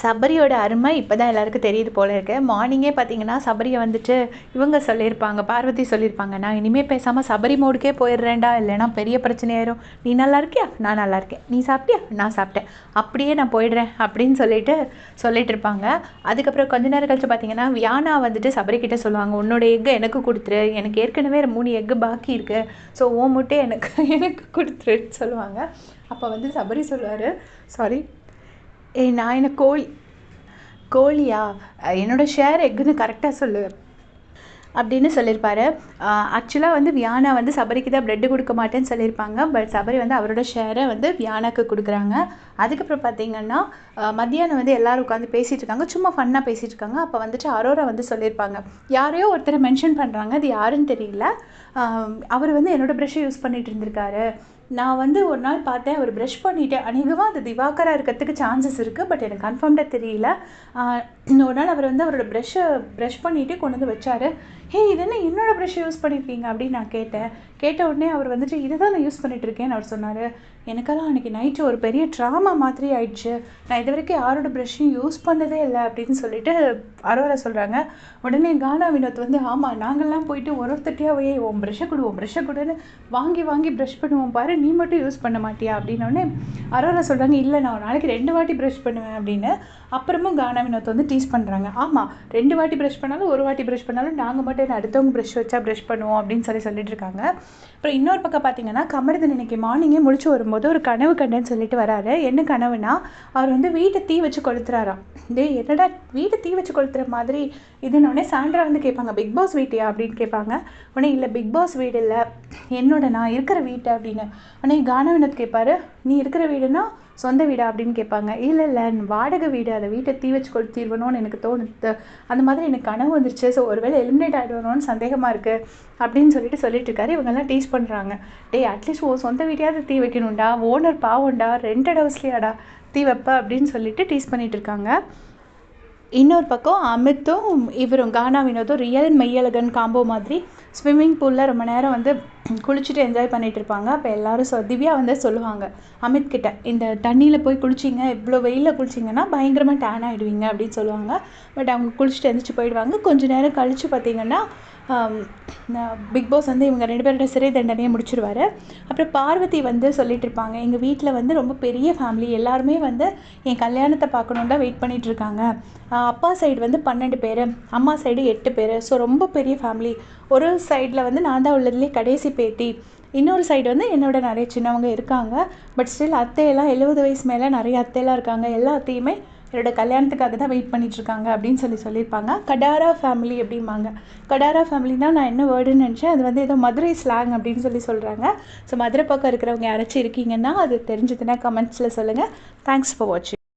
சபரியோட அருமை இப்போ தான் எல்லாருக்கும் தெரியுது போல இருக்கு. மார்னிங்கே பார்த்தீங்கன்னா சபரியை வந்துட்டு இவங்க சொல்லியிருப்பாங்க பார்வதி சொல்லியிருப்பாங்க நான் இனிமேல் பேசாமல் சபரி மோடுக்கே போயிடுறேன்டா இல்லைனா பெரிய பிரச்சனையாயிரும் நீ நல்லா இருக்கியா? நான் நல்லா இருக்கேன். நீ சாப்பிட்டியா? நான் சாப்பிட்டேன். அப்படியே நான் போயிடுறேன் அப்படின்னு சொல்லிட்டு சொல்லிட்டு இருப்பாங்க. அதுக்கப்புறம் கொஞ்ச நேரம் கழிச்சு பார்த்தீங்கன்னா வியானா வந்துட்டு சபரிக்கிட்ட சொல்லுவாங்க உன்னோட எக்கு எனக்கு கொடுத்துரு. எனக்கு ஏற்கனவே மூணு எக்கு பாக்கி இருக்குது ஸோ ஓ முட்டை எனக்கு எனக்கு கொடுத்துருன்னு சொல்லுவாங்க. அப்போ வந்து சபரி சொல்லுவார் சாரி ஏய் நான் என்ன கோழி கோழியா? என்னோடய ஷேர் எக்குன்னு கரெக்டாக சொல்லு. அப்படின்னு சொல்லியிருப்பாரு. ஆக்சுவலாக வந்து வியானா வந்து சபரிக்கு தான் ப்ரெட்டு கொடுக்க மாட்டேன்னு சொல்லியிருப்பாங்க. பட் சபரி வந்து அவரோட ஷேரை வந்து வியானாக்கு கொடுக்குறாங்க. அதுக்கப்புறம் பார்த்தீங்கன்னா மத்தியானம் வந்து எல்லாரும் உட்காந்து பேசிகிட்டு இருக்காங்க. சும்மா ஃபன்னாக பேசிகிட்டு இருக்காங்க. அப்போ வந்துட்டு அரோரா வந்து சொல்லியிருப்பாங்க. யாரையோ ஒருத்தரை மென்ஷன் பண்ணுறாங்க அது யாருன்னு தெரியல. அவர் வந்து என்னோடய ப்ரெஷ்ஷை யூஸ் பண்ணிகிட்டு இருந்திருக்காரு. நான் வந்து ஒரு நாள் பார்த்தேன் அவர் ப்ரஷ் பண்ணிவிட்டு அநேகமாக அது திவாகராக இருக்கிறதுக்கு சான்சஸ் இருக்குது பட் எனக்கு கன்ஃபார்ம்டாக தெரியல. ஒரு நாள் அவர் வந்து அவரோட ப்ரஷ்ஷை ப்ரஷ் பண்ணிவிட்டு கொண்டு வந்து வச்சார். ஹே இது என்ன என்னோடய ப்ரஷ் யூஸ் பண்ணியிருக்கீங்க அப்படின்னு நான் கேட்டேன். கேட்ட உடனே அவர் வந்துட்டு இதை தான் நான் யூஸ் பண்ணிகிட்ருக்கேன்னு அவர் சொன்னார். எனக்கெல்லாம் அன்றைக்கி நைட்டு ஒரு பெரிய ட்ராமா மாதிரி ஆயிடுச்சு. நான் இது வரைக்கும் யாரோட ப்ரஷ்ஷையும் யூஸ் பண்ணதே இல்லை அப்படின்னு சொல்லிட்டு அரோரா சொல்கிறாங்க உடனே கானா வினோத் வந்து ஆமாம் நாங்கள்லாம் போயிட்டு ஒரு ஒருத்தட்டியாக போய் உன் ப்ரெஷ்ஷை கொடு உன் கொடுன்னு வாங்கி வாங்கி ப்ரஷ் பண்ணுவோம் பாரு நீ மட்டும் யூஸ் பண்ண மாட்டியா? அப்படின்னோடனே அரோரா சொல்கிறாங்க இல்லை நான் ஒரு நாளைக்கு ரெண்டு வாட்டி ப்ரஷ் பண்ணுவேன் அப்படின்னு அப்புறமும் கானா வினோத் வந்து டீஸ் பண்ணுறாங்க ஆமாம் ரெண்டு வாட்டி ப்ரஷ் பண்ணாலும் ஒரு வாட்டி ப்ரஷ் பண்ணாலும் நாங்கள் மட்டும் என்ன அடுத்தவங்க ப்ரெஷ் வச்சா ப்ரஷ் பண்ணுவோம் அப்படின்னு சொல்லி சொல்லிட்டு இருக்காங்க. அப்புறம் இன்னொரு பக்கம் பார்த்தீங்கன்னா கமருதன் இன்னைக்கு மார்னிங்கே முழிச்சு போது ஒரு கனவு கண்டேன்னு சொல்லிட்டு வராரு. என்ன கனவுனா அவர் வந்து வீட்டை தீ வச்சு கொளுத்துறாராம். டேய் என்னடா வீட்டை தீ வச்சு கொளுத்துற மாதிரி இதுன்னொடனே சாண்ட்ரா வந்து கேட்பாங்க பிக் பாஸ் வீட்டையா? அப்படின்னு கேட்பாங்க. உடனே இல்லை பிக் பாஸ் வீடு இல்லை. என்னோட நான் இருக்கிற வீட்டை அப்படின்னு. உடனே கானவினத் கேட்பாரு நீ இருக்கிற வீடுனா சொந்த வீடா? அப்படின்னு கேட்பாங்க. இல்லை இல்லை வாடகை வீடு. அதை வீட்டை தீ வச்சு கொளுத்திடுவணும்னு எனக்கு தோணுது. அந்த மாதிரி எனக்கு கனவு வந்துருச்சு. ஸோ ஒருவேளை எலிமினேட் ஆகிடுவணும்னு சந்தேகமாக இருக்குது அப்படின்னு சொல்லிட்டு சொல்லிட்டு இருக்காரு. இவங்கெல்லாம் டீச் பண்ணுறாங்க டேய் அட்லீஸ்ட் ஓ சொந்த வீட்டையாவது தீ வைக்கணும்டா. ஓனர் பாவம்டா ரெண்டட் ஹவுஸ்லையாடா தீ வைப்ப அப்படின்னு சொல்லிட்டு டீஸ் பண்ணிட்டு இருக்காங்க. இன்னொரு பக்கம் அமித்தும் இவரும் கானா வினோதும் ரியல் மெய்யழகன் காம்போ மாதிரி ஸ்விம்மிங் பூலில் ரொம்ப நேரம் வந்து குளிச்சுட்டு என்ஜாய் பண்ணிட்டு இருப்பாங்க. அப்போ எல்லாரும் சொ திவ்யா வந்து சொல்லுவாங்க அமித் கிட்ட இந்த தண்ணியில் போய் குளிச்சிங்க இவ்வளோ வெயிலில் குளிச்சிங்கன்னா பயங்கரமாக டேன் ஆகிடுவீங்க அப்படின்னு சொல்லுவாங்க. பட் அவங்க குளிச்சுட்டு எந்திரிச்சு போயிடுவாங்க. கொஞ்ச நேரம் கழித்து பார்த்தீங்கன்னா பிக் பாஸ் வந்து இவங்க ரெண்டு பேரோட சிறை தண்டனையை முடிச்சிருவாரு. அப்புறம் பார்வதி வந்து சொல்லிட்டு இருப்பாங்க எங்கள் வீட்டில் வந்து ரொம்ப பெரிய ஃபேமிலி எல்லாருமே வந்து என் கல்யாணத்தை பார்க்கணும் தான் வெயிட் பண்ணிகிட்ருக்காங்க இருக்காங்க. அப்பா சைடு வந்து பன்னெண்டு பேர் அம்மா சைடு எட்டு பேர். ஸோ ரொம்ப பெரிய ஃபேமிலி ஒரு சைடில் வந்து நான் தான் உள்ளதுலேயே கடைசி பேத்தி. இன்னொரு சைடு வந்து என்னோட நிறைய சின்னவங்க இருக்காங்க. பட் ஸ்டில் அத்தையெல்லாம் எழுபது வயசு மேலே நிறைய அத்தையெல்லாம் இருக்காங்க. எல்லாத்தையுமே என்னோட கல்யாணத்துக்காக தான் வெயிட் பண்ணிகிட்ருக்காங்க இருக்காங்க அப்படின்னு சொல்லி சொல்லியிருப்பாங்க. கடாரா ஃபேமிலி அப்படிம்பாங்க. கடாரா ஃபேமிலினா நான் என்ன வேர்டுன்னு நினச்சேன்? அது வந்து ஏதோ மதுரை ஸ்லாங் அப்படின்னு சொல்லி சொல்கிறாங்க ஸோ மதுரை பக்கம் இருக்கிறவங்க யாராச்சும் இருக்கீங்கன்னா அது தெரிஞ்சதுன்னா கமெண்ட்ஸில் சொல்லுங்கள் தேங்க்ஸ் ஃபார் வாட்சிங்